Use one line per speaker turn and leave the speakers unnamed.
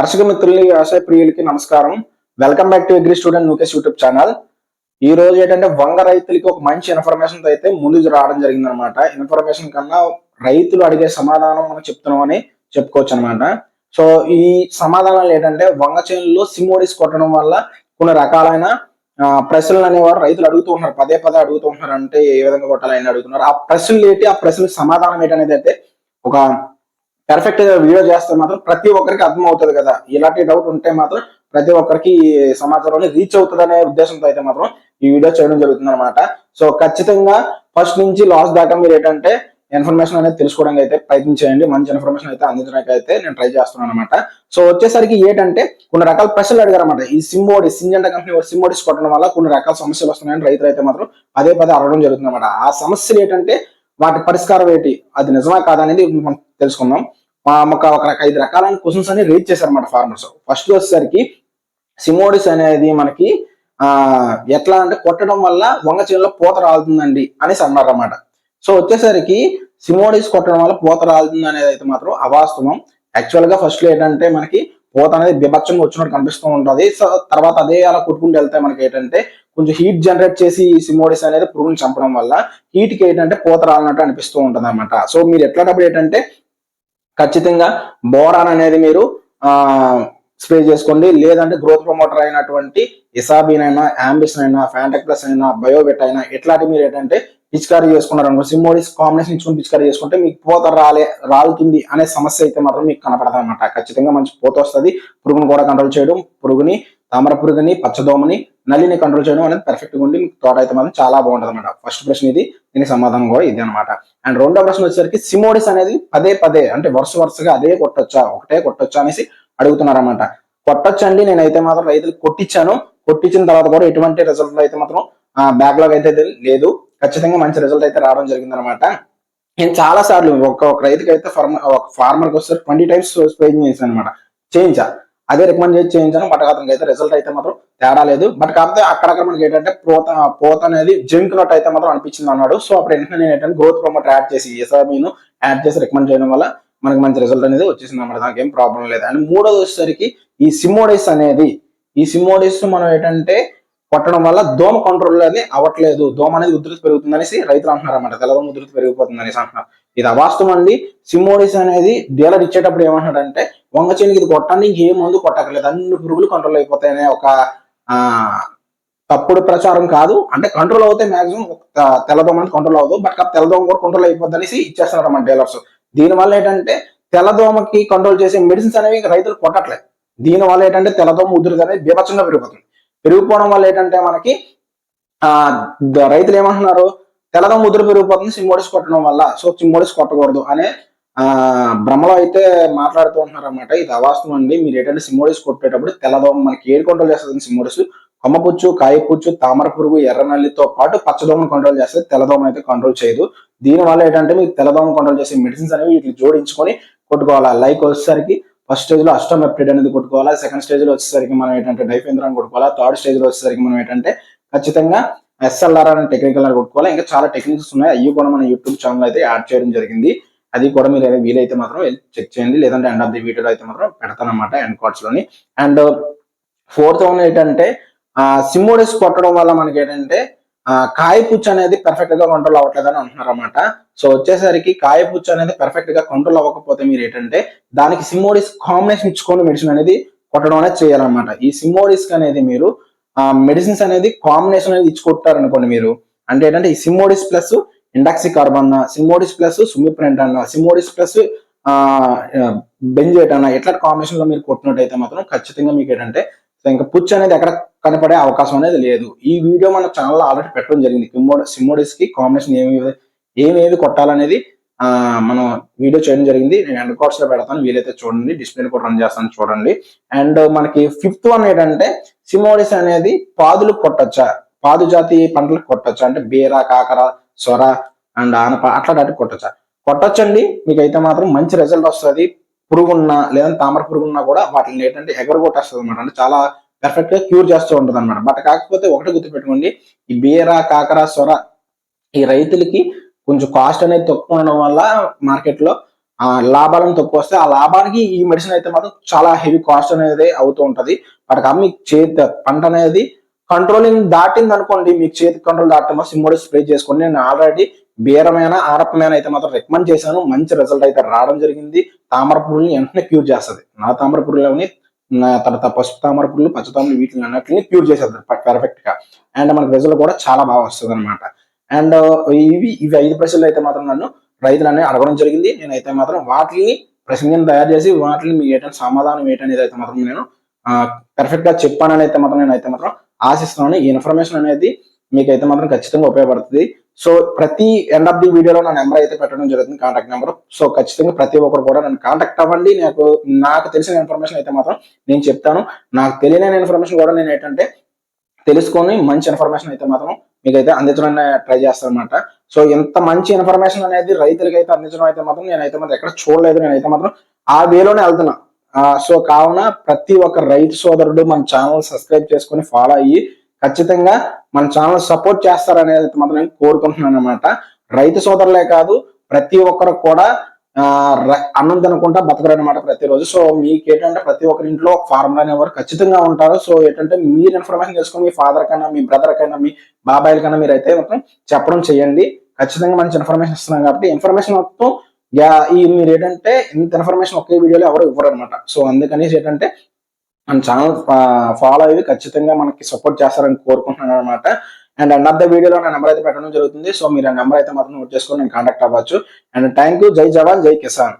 దర్శక మిత్రులు వ్యవసాయ ప్రియులకి నమస్కారం. Welcome back to agri student Nukesh YouTube channel ఈ రోజు ఏంటంటే వంగ రైతులకి ఒక మంచి ఇన్ఫర్మేషన్ అయితే ముందు రావడం జరిగింది అనమాట ఇన్ఫర్మేషన్ కన్నా రైతులు అడిగే సమాధానం మనం చెప్తున్నామని చెప్పుకోవచ్చు అనమాట. సో ఈ సమాధానాలు ఏంటంటే వంగ చేనులో సిమోడిస్ కొట్టడం వల్ల కొన్ని రకాలైన ప్రశ్నలు అనేవారు రైతులు అడుగుతూ ఉన్నారు పదే పదే అడుగుతూ ఉంటున్నారు అంటే ఏ విధంగా కొట్టాలని అడుగుతున్నారు. ఆ ప్రశ్నలు ఏంటి? ఆ ప్రశ్నలకు సమాధానం ఏంటనేది అయితే ఒక పర్ఫెక్ట్గా వీడియో చేస్తే మాత్రం ప్రతి ఒక్కరికి అర్థం అవుతుంది కదా. ఇలాంటి డౌట్ ఉంటే మాత్రం ప్రతి ఒక్కరికి ఈ సమాచారం రీచ్ అవుతుంది అనే ఉద్దేశంతో అయితే మాత్రం ఈ వీడియో చేయడం జరుగుతుంది అనమాట సో ఖచ్చితంగా ఫస్ట్ నుంచి లాస్ట్ దాకా మీరు ఏంటంటే ఇన్ఫర్మేషన్ అనేది తెలుసుకోవడానికి అయితే ప్రయత్నించేయండి మంచి ఇన్ఫర్మేషన్ అయితే అందించడానికి అయితే నేను ట్రై చేస్తున్నాను అనమాట సో వచ్చేసరికి ఏంటంటే కొన్ని రకాల ప్రశ్నలు అడిగారు అనమాట ఈ సిమ్మోడి సింజెంట కంపెనీ సిమ్ సిమ్మోడిస్ కొట్టడం వల్ల కొన్ని రకాల సమస్యలు వస్తున్నాయని రైతులు అయితే మాత్రం పదే పదే అడగడం జరుగుతుంది అనమాట ఆ సమస్యలు ఏంటంటే వాటి పరిష్కారం ఏంటి? అది నిజమా కాదా అనేది మనం తెలుసుకుందాం. ఒక ఒక రక- ఐదు రకాలైన క్వశ్చన్స్ అని రీచ్ చేశారన్నమాట ఫార్మర్స్ ఫస్ట్ వచ్చేసరికి సిమోడిస్ అనేది మనకి ఆ ఎట్లా అంటే కొట్టడం వల్ల వంగ చేనులో పూత రాలుతుందండి అనేసి అన్నారు అనమాట సో వచ్చేసరికి సిమోడిస్ కొట్టడం వల్ల పూత రాలుతుంది అనేది అయితే మాత్రం అవాస్తవం. యాక్చువల్గా ఫస్ట్ ఏంటంటే మనకి పూత అనేది బిభత్సంగా వచ్చినట్టు కనిపిస్తూ ఉంటుంది. సో తర్వాత అదే అలా కొట్టుకుంటూ వెళ్తే మనకి ఏంటంటే కొంచెం హీట్ జనరేట్ చేసి ఈ సిమోడిస్ అనేది పురుగుని చంపడం వల్ల హీట్కి ఏంటంటే పూత రాలినట్టు అనిపిస్తూ ఉంటుంది అనమాట సో మీరు ఎట్లాంటప్పుడు ఏంటంటే ఖచ్చితంగా బోరాన్ అనేది మీరు ఆ స్ప్రే చేసుకోండి. లేదంటే గ్రోత్ ప్రమోటర్ అయినటువంటి ఇసాబీన్ అయినా ఆంబిషన్ అయినా ఫ్యాంటక్ ప్లస్ అయినా బయోబెట్ అయినా ఇట్లాంటి మీరు ఏంటంటే పిచికారీ చేసుకున్నారు అనుకో సిమోడిస్ కాంబినేషన్ ఇచ్చుకుని పిచికారీ చేసుకుంటే మీకు పూత రాలే రాలుతుంది అనే సమస్య అయితే మాత్రం మీకు కనపడదు అనమాట ఖచ్చితంగా మంచి పూత వస్తుంది. పురుగుని కూడా కంట్రోల్ చేయడం పురుగుని తామర పురుగుని పచ్చదోమని నల్లిని కంట్రోల్ చేయడం అనేది పర్ఫెక్ట్గా ఉండి మీకు తోట అయితే మాత్రం చాలా బాగుంటుంది అనమాట ఫస్ట్ ప్రశ్న ఇది దీనికి సమాధానం కూడా ఇది అనమాట అండ్ రెండో ప్రశ్న వచ్చేసరికి సిమోడిస్ అనేది పదే పదే అంటే వరుస వరుసగా అదే కొట్టొచ్చా ఒకటే కొట్టొచ్చా అనేసి అడుగుతున్నారన్నమాట. కొట్టొచ్చండి నేనైతే మాత్రం రైతులు కొట్టించాను కొట్టించిన తర్వాత కూడా ఎటువంటి రిజల్ట్ అయితే మాత్రం బ్యాక్లాగ్ అయితే లేదు. ఖచ్చితంగా మంచి రిజల్ట్ అయితే రావడం జరిగింది అనమాట నేను చాలా సార్లు ఒక ఒక రైతుకి అయితే ఫార్మర్ ఒక ఫార్మర్కి వస్తారు ట్వంటీ టైమ్స్ స్ప్రేయింగ్ చేశాను అనమాట చేయించా. అదే రికమెండ్ చేసి చేయించాను. బట్ అతనికి అయితే రిజల్ట్ అయితే మాత్రం తేడా లేదు. బట్ కాకపోతే అక్కడక్కడ మనకి ఏంటంటే పోత పోత అనేది జింక్ నట్ అయితే మాత్రం అనిపించింది అన్నాడు. సో అప్పుడు ఏంటంటే నేను ఏంటంటే గ్రోత్ ప్రమోటర్ యాడ్ చేసి ఎస్ఆర్బీను యాడ్ చేసి రికమెండ్ చేయడం వల్ల మనకి మంచి రిజల్ట్ అనేది వచ్చేసింది అన్నమాట. దానికి ఏం ప్రాబ్లం లేదు. అండ్ మూడోది వచ్చేసరికి ఈ సిమోడిస్ అనేది ఈ సిమోడిస్ మనం ఏంటంటే కొట్టడం వల్ల దోమ కంట్రోల్ అనేది అవ్వట్లేదు. దోమ అనేది ఉధృతి పెరుగుతుంది అనేసి రైతులు అంటున్నారు అన్నమాట. తెల్లదోమ ఉధృతి పెరిగిపోతుంది అనేసి అంటున్నారు. ఇది అవాస్తవం అండి. సిమోడిస్ అనేది డీలర్ ఇచ్చేటప్పుడు ఏమంటున్నాడంటే వంగ చేనుకి ఇది కొట్టడానికి ఏ మందు కొట్టక్కర్లేదు. అన్ని పురుగులు కంట్రోల్ అయిపోతాయనే ఒక ఆ తప్పుడు ప్రచారం కాదు. అంటే కంట్రోల్ అవుతే మాక్సిమం తెల్లదోమ కంట్రోల్ అవ్వదు. బట్ తెల్లదోమ కూడా కంట్రోల్ అయిపోద్ది అనేసి ఇచ్చేస్తున్నారు అన్నమాట డీలర్స్ దీనివల్ల ఏంటంటే తెల్లదోమకి కంట్రోల్ చేసే మెడిసిన్స్ అనేవి రైతులు కొట్టట్లేదు. దీని వల్ల ఏంటంటే తెల్లదోమ ఉధృతి అనేది బీభత్సంగా పెరిగిపోతుంది. పెరిగిపోవడం వల్ల ఏంటంటే మనకి ఆ రైతులు ఏమంటున్నారు? తెల్లదోమ ఉధృతి పెరిగిపోతుంది సిమ్మోడిస్ కొట్టడం వల్ల. సో సిమ్మోడిస్ కొట్టకూడదు అనే భ్రమలో అయితే మాట్లాడుతూ ఉంటున్నారు అనమాట ఇది అవాస్తవం అండి. మీరు ఏంటంటే సిమ్మోడిస్ కొట్టేటప్పుడు తెల్లదోమ మనకి ఏది కంట్రోల్ చేస్తుంది సిమ్మోడిస్ కొమ్మపుచ్చు కాయపుచ్చు తామర పురుగు ఎర్రనల్లితో పాటు పచ్చదోమను కంట్రోల్ చేస్తే తెల్లదోమ అయితే కంట్రోల్ చేయదు. దీని వల్ల ఏంటంటే మీకు తెల్లదోమ కంట్రోల్ చేసే మెడిసిన్స్ అనేవి వీటిని జోడించుకొని కొట్టుకోవాలి? లైక్ వచ్చేసరికి ఫస్ట్ స్టేజ్లో అస్టోమెప్టిడ్ అనేది కొట్టుకోవాలా? సెకండ్ స్టేజ్లో వచ్చేసరికి మనం ఏంటంటే డైఫెంద్రాన్ని కొట్టుకోవాలా? థర్డ్ స్టేజ్లో వచ్చేసరికి మనం ఏంటంటే ఖచ్చితంగా ఎస్ఎల్ఆర్ అనే టెక్నికల్ అని కొట్టుకోవాలి? ఇంకా చాలా టెక్నిక్స్ ఉన్నాయి. అవి కూడా మన యూట్యూబ్ ఛానల్ అయితే యాడ్ చేయడం జరిగింది. అది కూడా మీరు వీలైతే మాత్రం చెక్ చేయండి. లేదంటే ఎండ్ ఆఫ్ ది వీడియోలో అయితే మాత్రం పెడతాను అనమాట ఎండ్ కార్డ్స్లోని అండ్ ఫోర్త్ వన్ ఏంటంటే ఆ సిమ్మోడిస్ కొట్టడం వల్ల మనకి ఏంటంటే ఆ కాయపుచ్చు అనేది పర్ఫెక్ట్గా కంట్రోల్ అవ్వట్లేదని అంటున్నారు అనమాట సో వచ్చేసరికి కాయపుచ్చు అనేది పర్ఫెక్ట్గా కంట్రోల్ అవ్వకపోతే మీరు ఏంటంటే దానికి సిమ్మోడిస్ కాంబినేషన్ ఇచ్చుకొని మెడిసిన్ అనేది కొట్టడం అనేది చేయాలన్నమాట. ఈ సిమ్మోడిస్ అనేది మీరు ఆ మెడిసిన్స్ అనేది కాంబినేషన్ అనేది ఇచ్చి కొట్టారనుకోండి మీరు అంటే ఏంటంటే ఈ సిమ్మోడిస్ ప్లస్ ఇండాక్సి కార్బన్ సిమ్మోడిస్ ప్లస్ సుమిప్రెంట్ అన్న సిమోడిస్ ప్లస్ బెంజేట్ అన్న ఇట్లా కాంబినేషన్లో మీరు కొట్టినట్టయితే మాత్రం ఖచ్చితంగా మీకు ఏంటంటే సో ఇంకా పుచ్చు అనేది ఎక్కడ కనపడే అవకాశం అనేది లేదు. ఈ వీడియో మన ఛానల్ ఆల్రెడీ పెట్టడం జరిగింది. సిమ్మోడ్ సిమ్మోడిస్కి కాంబినేషన్ ఏమి ఏమేమి కొట్టాలనేది ఆ మనం వీడియో చేయడం జరిగింది. నేను ఎండ్ కార్డ్స్లో పెడతాను. వీలైతే చూడండి. డిస్ప్లే కూడా రన్ చేస్తాను చూడండి. అండ్ మనకి ఫిఫ్త్ వన్ ఏంటంటే సిమోడిస్ అనేది పాదులు కొట్టచ్చా? పాదు జాతి పంటలకు కొట్టచ్చా? అంటే బీర కాకర సొర అండ్ ఆనప అట్లాంటి కొట్టచ్చా? కొట్టచ్చండి మీకు అయితే మాత్రం మంచి రిజల్ట్ వస్తుంది. పురుగు ఉన్నా లేదంటే తామర పురుగు ఉన్నా కూడా వాటిని ఏంటంటే ఎగరగొట్టేస్తుంది అనమాట అంటే చాలా పర్ఫెక్ట్గా క్యూర్ చేస్తూ ఉంటుంది అనమాట బట్ కాకపోతే ఒకటి గుర్తుపెట్టుకోండి ఈ బీర కాకర సొర ఈ రైతులకి కొంచెం కాస్ట్ అనేది తక్కువ ఉండడం వల్ల మార్కెట్లో ఆ లాభాలను తక్కువ వస్తే ఆ లాభానికి ఈ మెడిసిన్ అయితే మాత్రం చాలా హెవీ కాస్ట్ అనేది అవుతూ ఉంటది. వాటికి అమ్మి చేతి పంట అనేది కంట్రోలింగ్ దాటింది అనుకోండి మీకు చేతి కంట్రోల్ దాటమో సిమ్మోడి స్ప్రే చేసుకోండి నేను ఆల్రెడీ బీరమైన ఆరపమైన అయితే మాత్రం రికమెండ్ చేశాను. మంచి రిజల్ట్ అయితే రావడం జరిగింది. తామర పురుగుని వెంటనే క్యూర్ చేస్తుంది. నా తామర పురుగులని నా తర్వాత పసుపు తామర పురుగులు పచ్చ తామర వీటిని అన్నిటిని క్యూర్ చేసేది పర్ఫెక్ట్గా. అండ్ మనకి రిజల్ట్ కూడా చాలా బాగా వస్తుంది అనమాట అండ్ ఇవి ఇవి ఐదు ప్రశ్నలు అయితే మాత్రం నన్ను రైతులనే అడగడం జరిగింది. నేనైతే మాత్రం వాటిని ప్రశ్నలను తయారు చేసి వాటిని మీకు ఏంటంటే సమాధానం ఏంటనేది అయితే మాత్రం నేను పర్ఫెక్ట్గా చెప్పానని అయితే మాత్రం నేను అయితే మాత్రం ఆశిస్తున్నాను. ఈ ఇన్ఫర్మేషన్ అనేది మీకైతే మాత్రం ఖచ్చితంగా ఉపయోగపడుతుంది. సో ప్రతి ఎండ్ ఆఫ్ ది వీడియోలో నా నెంబర్ అయితే పెట్టడం జరుగుతుంది కాంటాక్ట్ నెంబర్ సో ఖచ్చితంగా ప్రతి ఒక్కరు కూడా నన్ను కాంటాక్ట్ అవ్వండి. నాకు నాకు తెలిసిన ఇన్ఫర్మేషన్ అయితే మాత్రం నేను చెప్తాను. నాకు తెలియని ఇన్ఫర్మేషన్ కూడా నేను ఏంటంటే తెలుసుకొని మంచి ఇన్ఫర్మేషన్ అయితే మాత్రం మీకైతే అందించడానికి ట్రై చేస్తాను అనమాట సో ఇంత మంచి ఇన్ఫర్మేషన్ అనేది రైతులకి అయితే అందించడం అయితే మాత్రం నేనైతే మాత్రం ఎక్కడ చూడలేదు. నేనైతే మాత్రం ఆ వేలోనే వెళ్తున్నా. సో కావున ప్రతి ఒక్క రైతు సోదరుడు మన ఛానల్ సబ్స్క్రైబ్ చేసుకొని ఫాలో అయ్యి ఖచ్చితంగా మన ఛానల్ సపోర్ట్ చేస్తారనేది మాత్రం నేను కోరుకుంటున్నాను అనమాట రైతు సోదరులే కాదు ప్రతి ఒక్కరు కూడా అన్నం తినకుండా బతకరు అనమాట ప్రతిరోజు. సో మీకు ఏంటంటే ప్రతి ఒక్కరి ఇంట్లో ఫార్మర్ అనేవారు ఖచ్చితంగా ఉంటారు. సో ఏంటంటే మీరు ఇన్ఫర్మేషన్ చేసుకుని మీ ఫాదర్ కన్నా మీ బ్రదర్ కన్నా మీ బాబాయిల కన్నా మీరు అయితే మొత్తం చెప్పడం చేయండి. ఖచ్చితంగా మంచి ఇన్ఫర్మేషన్ ఇస్తున్నాం కాబట్టి ఇన్ఫర్మేషన్ మొత్తం యా- ఈ మీరు ఏంటంటే ఇంత ఇన్ఫర్మేషన్ ఒకే వీడియోలో ఎవరు ఇవ్వరు అనమాట సో అందుకనేసి ఏంటంటే మన ఛానల్ ఫాలో అయ్యి ఖచ్చితంగా మనకి సపోర్ట్ చేస్తారని కోరుకుంటున్నాను అనమాట అండ్ అండ్ ఆఫ్ ద వీడియోలో నా నెంబర్ అయితే పెట్టడం జరుగుతుంది. సో మీరు ఆ నెంబర్ అయితే మాత్రం నోట్ చేసుకొని నేను కాంటాక్ట్ అవ్వచ్చు. అండ్ థ్యాంక్ యూ జై జవాన్ జై కిసాన్.